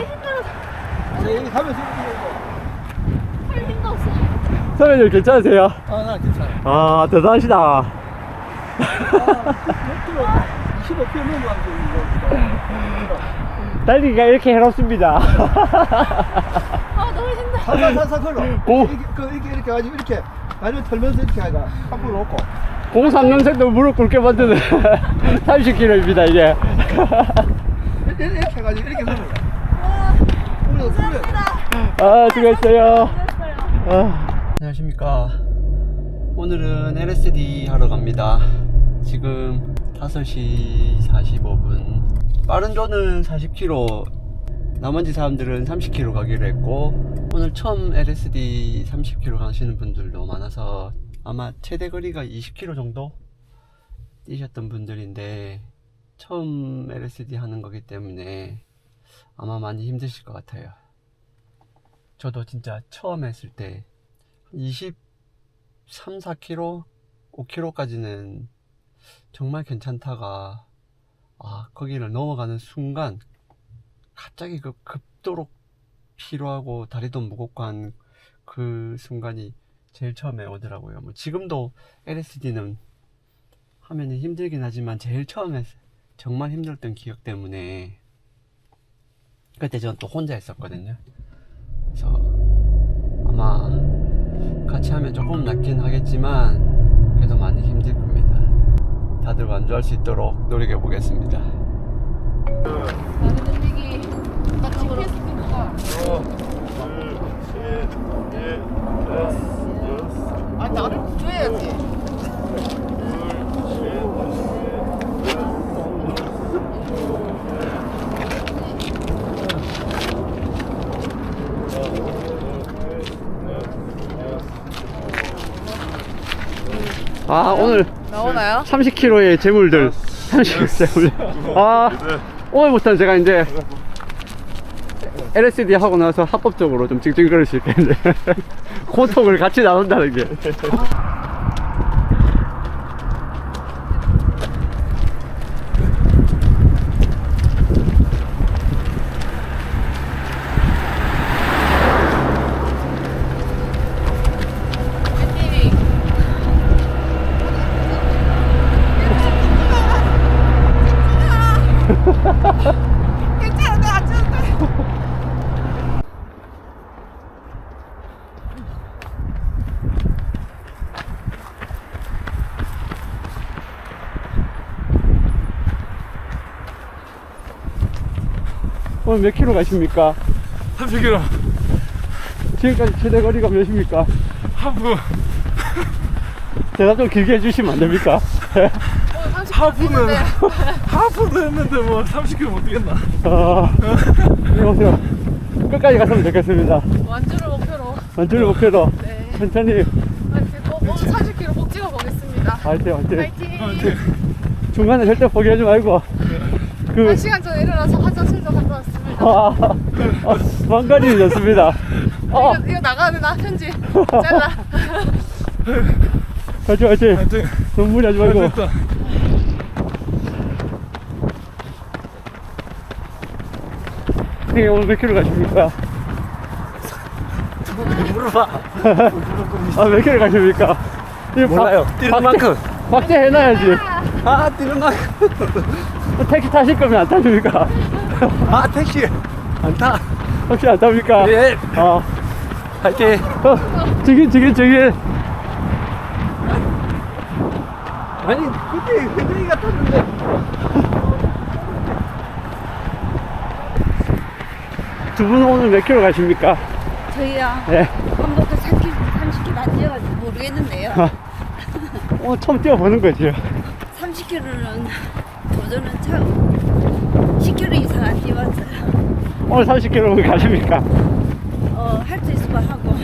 네, 여기 가면서 이렇게 할 힘도 없어. 선배님 괜찮으세요? 아, 나 괜찮아. 아 대단하시다. 아, 몇 킬로, 25km 넘어가고 이거. 달리기가 이렇게 해롭습니다. 아 너무 힘들어. 살살 살살 걸어. 오. 이렇게, 그, 이렇게, 이렇게 해가지고 이렇게 다리를 털면서 이렇게 하가 앞으로 놓고. 03년생도 무릎 꿇게 만드는 30km입니다 이제. 이렇게, 이렇게 해가지고 이렇게 걸어. 와 우리도 풀려. 감사합니다. 아 수고했어요. 아. 안녕하십니까. 오늘은 LSD 하러 갑니다. 지금 5시 45분. 빠른 조는 40km, 나머지 사람들은 30km 가기로 했고, 오늘 처음 LSD 30km 가시는 분들도 많아서 아마 최대 거리가 20km 정도 뛰셨던 분들인데, 처음 LSD 하는 거기 때문에 아마 많이 힘드실 것 같아요. 저도 진짜 처음 했을 때 23, 4km, 5km까지는 정말 괜찮다가 아 거기를 넘어가는 순간 갑자기 그 급도로 피로하고 다리도 무겁고 한 그 순간이 제일 처음에 오더라고요. 뭐 지금도 LSD는 하면은 힘들긴 하지만 제일 처음에 정말 힘들었던 기억 때문에 그때 저는 또 혼자 했었거든요. 그래서 아마 같이 하면 조금 낫긴 하겠지만 그래도 많이 힘들 겁니다. 다들 완주할 수 있도록 노력해 보겠습니다. 나는 움직이 나 GPS 끈다. 아 나를 구조해야지. 아 오늘 나오나요? 30kg의 재물들. 30kg 재물. 아 오늘부터는 제가 이제 LSD 하고 나서 합법적으로 좀 찡찡거릴 수 있겠는데 고통을 같이 나눈다는 게 화이팅. 괜찮아, 내가 찍을게. 오늘 몇 킬로 가십니까? 30km 지금까지 최대 거리가 몇입니까? 하프 대답 좀 길게 해주시면 안 됩니까? 하프는 하프도 했는데 뭐 30km 못 뛰겠나 아, 이보세요 끝까지 갔으면 좋겠습니다 완주를 목표로. 완주를 목표로 네. 천천히 화이팅. 꼭 오늘 40km 꼭 찍어 보겠습니다. 화이팅 화이팅 화이팅. 중간에 절대 포기하지 말고 그한 시간 전에 일어나서 화장 실도 갔다 왔습니다. 아, 아, 좋습니다. 어, 이거, 이거 나가야 되나? 편지. 잘라. 화이팅, 화이팅. 하여튼 너무 무리하지 말고. 됐다 형님, 오늘 몇 킬로 가십니까? 물어봐 아, 몇 킬로 가십니까? 이거 몰라요. 박- 뛰는 박제- 만큼. 박제 해놔야지. 아 뛰는 만큼 택시 타실 거면 안 타십니까? 아 택시 안 타 혹시 안 탑니까? 예 아, 화이팅 어, 저기, 저기, 저기. 아니 그때 회장이가 탔는데 두 분은 오늘 몇 킬로 가십니까? 저희요. 네. 한번도 30kg, 30kg 안 뛰어가지고 모르겠는데요. 아, 오늘 처음 뛰어보는 거죠. 30kg는 도전은 처음. 10kg 이상 안 뛰어봤어요. 오늘 30킬로 가십니까? 어, 할 수 있으면 하고.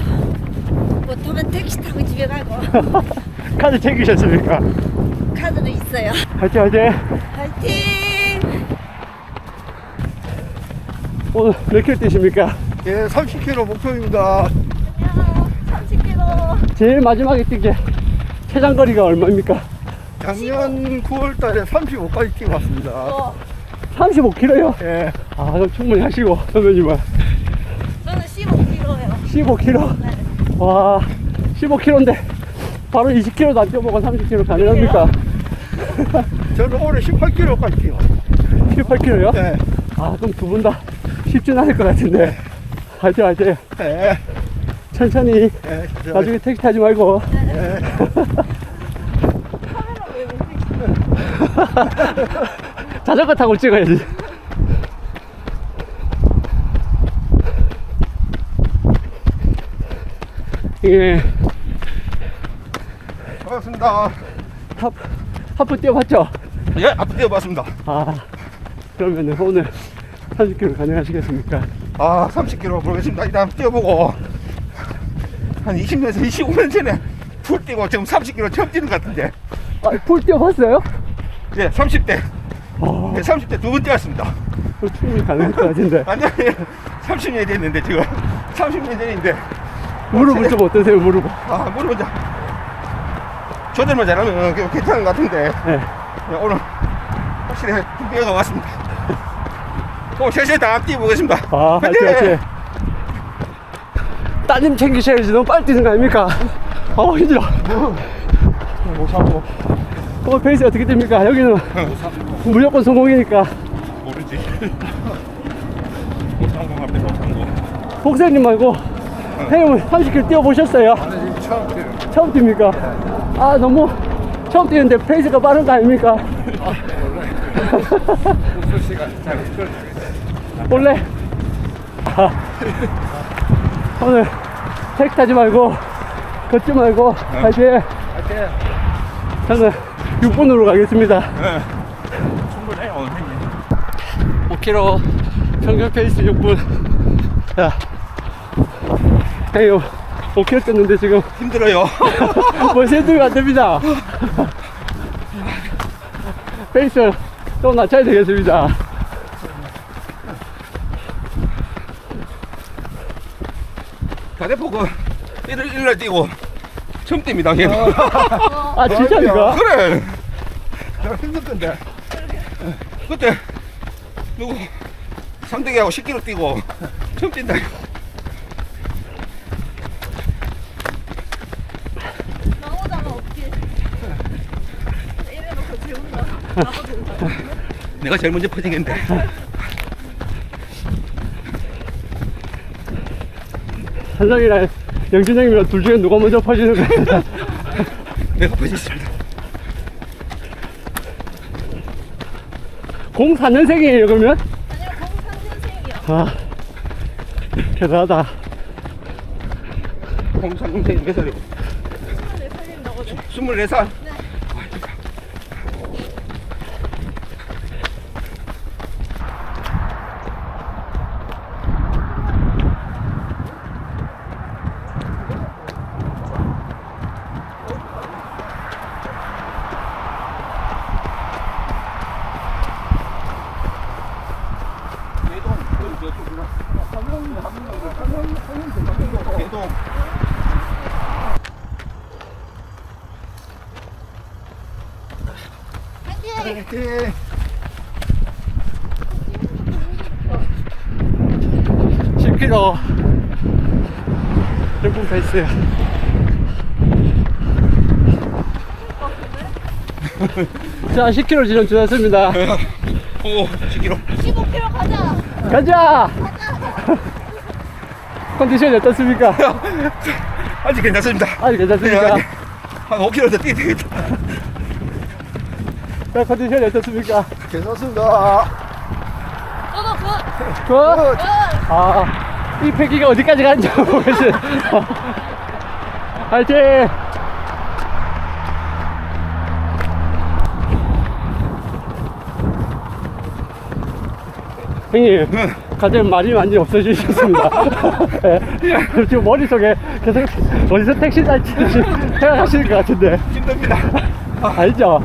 못하면 택시 타고 집에 가고. 카드 챙기셨습니까? 카드는 있어요. 화이팅, 화이팅. 화이팅! 오늘 몇 킬로 뛰십니까? 예, 30km 목표입니다. 30kg. 제일 마지막에 뛴게 최장거리가 얼마입니까? 작년 9월 달에 35까지 뛰고 왔습니다. 어, 35km요? 예. 아, 그럼 충분히 하시고, 선배님은. 저는 15kg요. 15km? 와, 15km인데, 바로 20km도 안 뛰어보고 30km 가능합니까? 저는 오늘 18km까지 뛰어. 18km요? 예. 아, 그럼 두 분 다 쉽진 않을 것 같은데. 화이팅, 화이팅. 예. 천천히, 예. 저- 나중에 택시 타지 말고. 예. 자전거 타고 찍어야지. 예, 반갑습니다. 하, 하프 뛰어봤죠? 예, 앞에 뛰어봤습니다. 아, 그러면 오늘 30km 가능하시겠습니까? 아, 30km 보겠습니다. 일단 뛰어보고 한 20년에서 25년 전에 풀 뛰고 지금 30km 처음 뛰는 것 같은데. 아, 풀 뛰어봤어요? 예, 30대. 아, 예, 30대 두 번 뛰었습니다. 충분히 가능할 것 같은데. 완전히 30년이 됐는데 지금 30년 전인데 무릎은 좀 어떠세요, 무릎은? 아, 물어보자. 조절만 잘하면 그- 괜찮은 것 같은데 네. 예, 오늘 확실히 준비가 왔습니다. 오늘 셋이 다 뛰어보겠습니다. 아, 화이팅, 화이팅. 따님 챙기셔야지. 너무 빨리 뛰는 거 아닙니까? 어, 힘들어. 못하고 오늘 페이스 어떻게 됩니까? 여기는 무조건 성공이니까. 모르지. 못성공 앞에 못성공. 복사님 말고 형님은 30km 뛰어보셨어요? 처음 뛰는. 처음 뜁니까? 아 너무 처음 뛰는데 페이스가 빠른 거 아닙니까? 원래 아, 오늘 택 타지 말고 걷지 말고 파이팅 저는 6분으로 가겠습니다 충 10km 평균 페이스 6분. 야 형님 5km 뛰는데 지금. 힘들어요. 뭐 벌써 힘들면 안됩니다. 페이스 좀 낮춰야 되겠습니다. 다대포가 1일 1날 뛰고 처음 뜁니다 형님 아 진짜 니가? 그래. 힘들 건데. 그때 누구 상대기하고 10km 뛰고 처음 뛴다. 나오다가 어떻게 이래놓고 재운다. 내가 제일 먼저 퍼지겠는데. 한정이랑 영진형이랑 둘 중에 누가 먼저 퍼지는 거야? 내가 퍼지겠습니다. 04년생이에요, 그러면? 아니요, 공상선생이요. 아, 대단하다. 홍상 동생이 몇 살이고? 24살님 나거든. 24살? 개동. 화이팅! 10km. 6분 페이스. 자, 10km 지점 지났습니다. 오, 10km. 15km 가자. 가자! 컨디션이 어떻습니까? 아직 괜찮습니다. 아직 괜찮습니까? 네, 한 5km 더 뛰어야 되겠다. 자, 컨디션이 어떻습니까? 괜찮습니다. 저도 그, 굿! 아, 이 패기가 어디까지 가는지 모르겠어요. 화이팅! 형님, 갑자기 말이 많이 없어지셨습니다. 예, 지금 머릿속에 계속 어디서 택시 탈지 생각하시는 것 같은데. 힘듭니다. 알죠?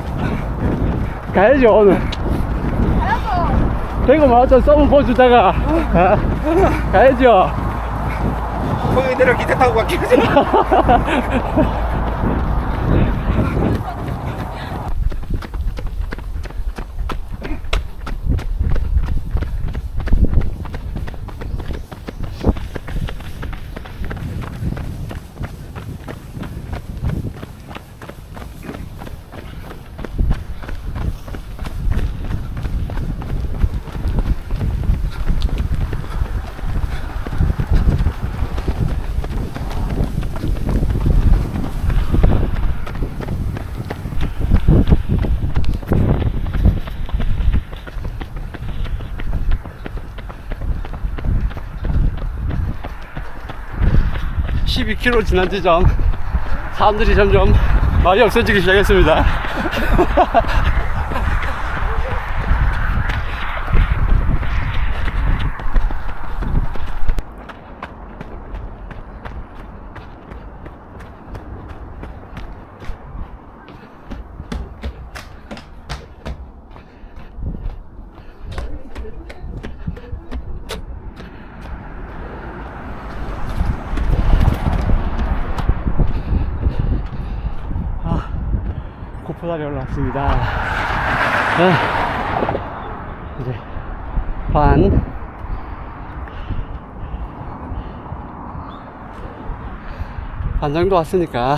가야죠, 오늘. 대구 마라톤 썸을 보여주다가, 아, 가야죠. 거기 내려 기차 타고 갈게요. 12km 지난 지점 사람들이 점점 말이 없어지기 시작했습니다. 고포다리 올라왔습니다. 아, 이제 반. 반 정도 왔으니까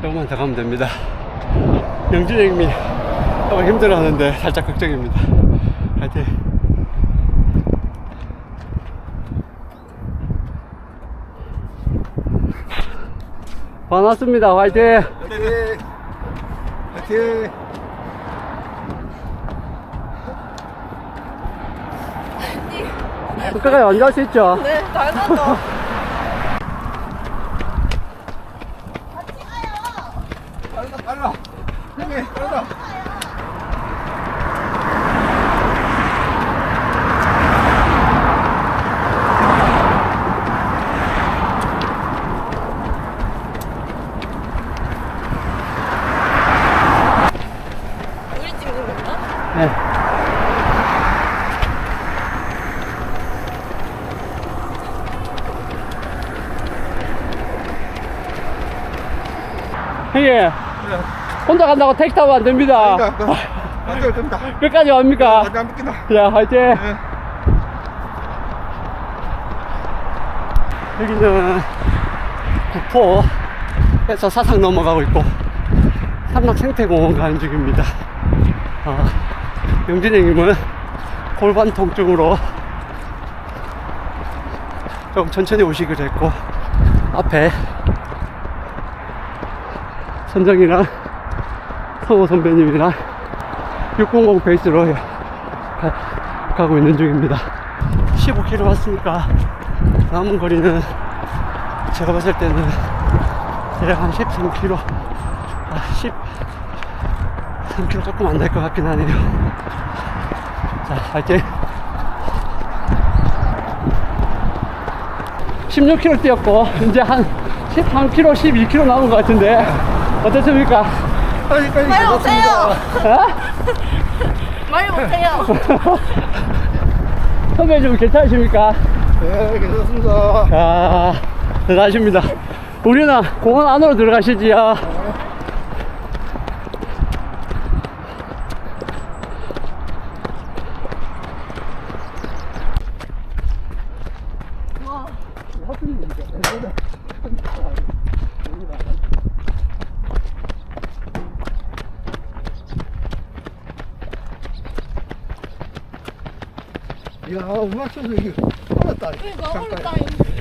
조금만 더 가면 됩니다. 영준 형님이 너무 힘들어 하는데 살짝 걱정입니다. 화이팅! 반갑습니다. 화이팅! 화이팅! 끝까지 언제 할수 있죠? 네, 당연하죠. 빨라 빨라 형님 빨라 우리 찍는 건가? 네. 형님, 혼자 간다고 택시 타면 안 됩니다. 그러니까 안될 겁니다 끝까지 갑니까? 완전 안 믿긴다 자, 화이팅! 네. 여기는 구포에서 사상 넘어가고 있고 삼락생태공원 가는 중입니다. 어, 영진 형님은 골반 통증으로 좀 천천히 오시기로 했고 앞에 선정이랑 성호 선배님이랑 600 베이스로 가, 가고 있는 중입니다. 15km 왔으니까 남은 거리는 제가 봤을 때는 대략 한 13km, 아, 13km 조금 안 될 것 같긴 하네요. 자, 화이팅! 16km 뛰었고, 이제 한 13km, 12km 남은 것 같은데, 어떻습니까? 빨리 빨리 말 못해요. 어? 말 못해요. 선배 좀 괜찮으십니까? 네 괜찮습니다 아, 대단하십니다. 우리는 공원 안으로 들어가시지요. 야 음악 쳐서 이게 빨랐다 그러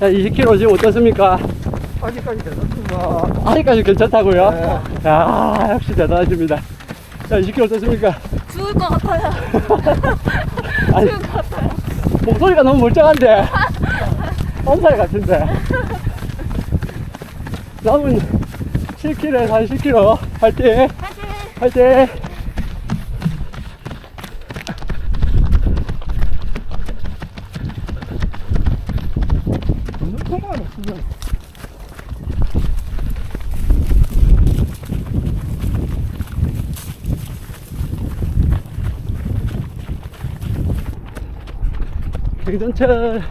자, 20km 지금 어떻습니까? 아직까지 괜찮습니다. 아직까지 괜찮다고요? 야, 역시 대단하십니다. 자, 20km 어떻습니까? 죽을 것 같아요. 아니, 죽을 것 같아요. 목소리가 너무 멀쩡한데. 엄살 같은데. 남은 7km에서 한 10km. 화이팅! 화이팅! 없는 경전철.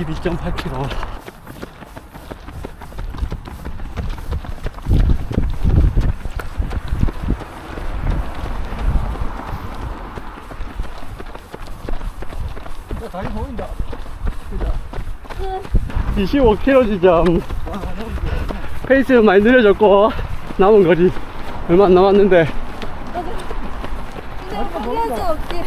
지금 22.8km. 다리 보인다. 25km 지점. 페이스 많이 느려졌고, 남은 거리 얼마 안 남았는데, 이제 포기할 수 없지.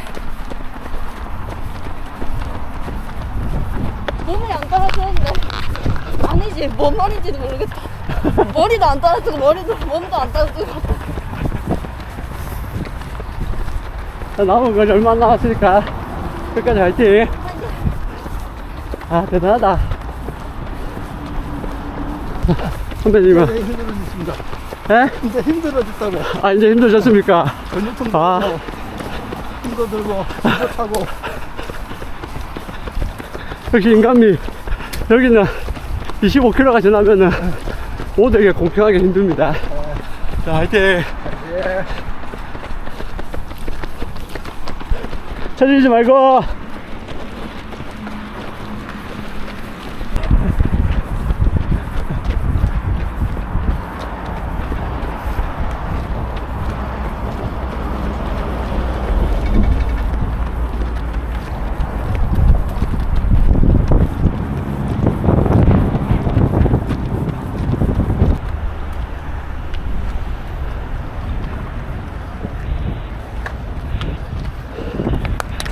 몸이 안 따라주는데. 아니지, 뭔 말인지도 모르겠다. 머리도 안 따라주고, 머리도, 몸도 안 따라주고. 자, 남은 거리 얼마 안 남았으니까, 끝까지 화이팅! 아, 대단하다. 선배님은, 이제 힘들어졌습니다. 예? 이제 힘들어졌다고. 아, 이제 힘드셨습니까? 전유통도 아. 힘도 들고, 힘도 타고. 역시 인간미. 여기는 25km가 지나면은 모두에게 공평하게 힘듭니다. 자, 화이팅! 예. 쳐지지 말고!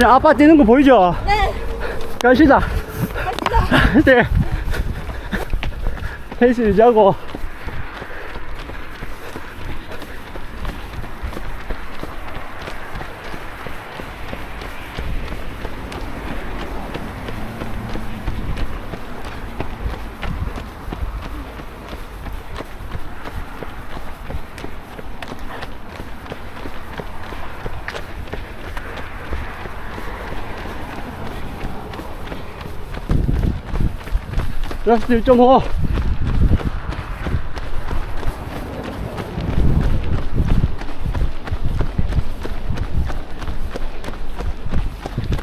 자, 아빠 뛰는 거 보이죠? 네, 갑시다. 갑시다. 이제 페이스 유지하고 라스트 1.5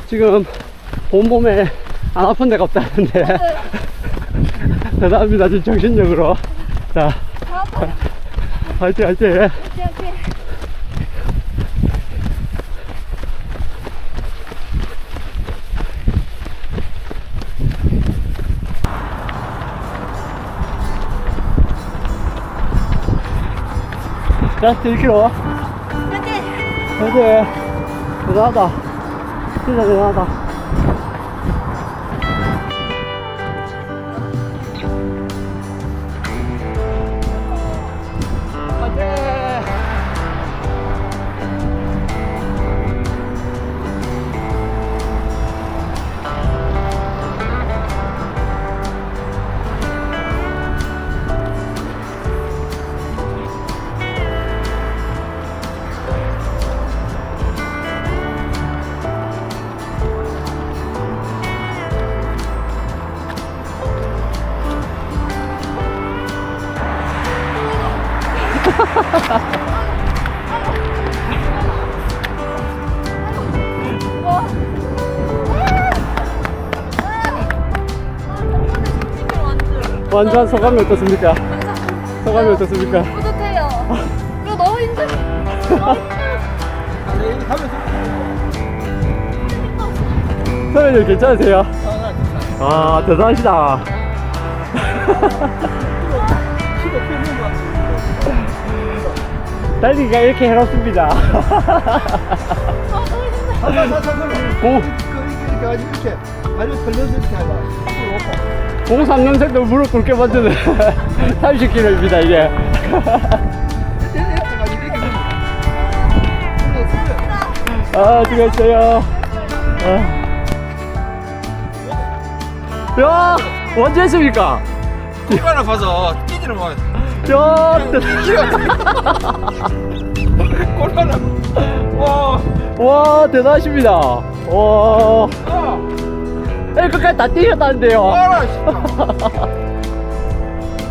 지금 온몸에 안 아픈 데가 없다는데. 대단합니다 지금 정신력으로. 자. 화이팅 화이팅 라스트 1km 화이팅! 화이팅. 대단하다. 진짜 대단하다 완주한 소감이 어떻습니까? 소감이 어떻습니까? 뿌듯해요. 이거 너무 힘들. 너무 선배님 괜찮으세요? 아 대단하시다 달리기가 이렇게 해롭습니다 공, 이렇게 가지고 이렇게 다리 걸려서 이렇게 하다. 앞으로 오고. 03년생도 무릎 꿇게 만드는 30km입니다 이게. 아 수고했어요. 아. 야 언제 했습니까? 얼마나 봐서 뛰지는 뭐야 얼마나. 와와 대단하십니다. 와 에이 끝까지 다 뛰셨다는데요 와라 씨.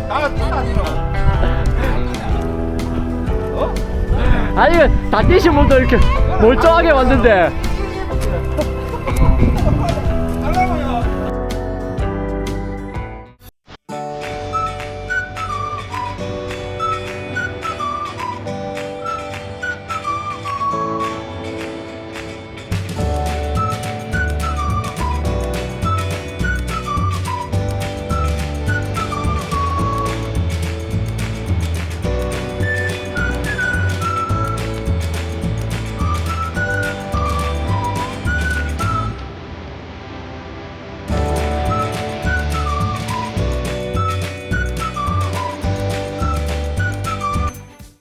나 뛰다 니는 어? 아니 다 뛰신 분도 이렇게 멀쩡하게 왔는데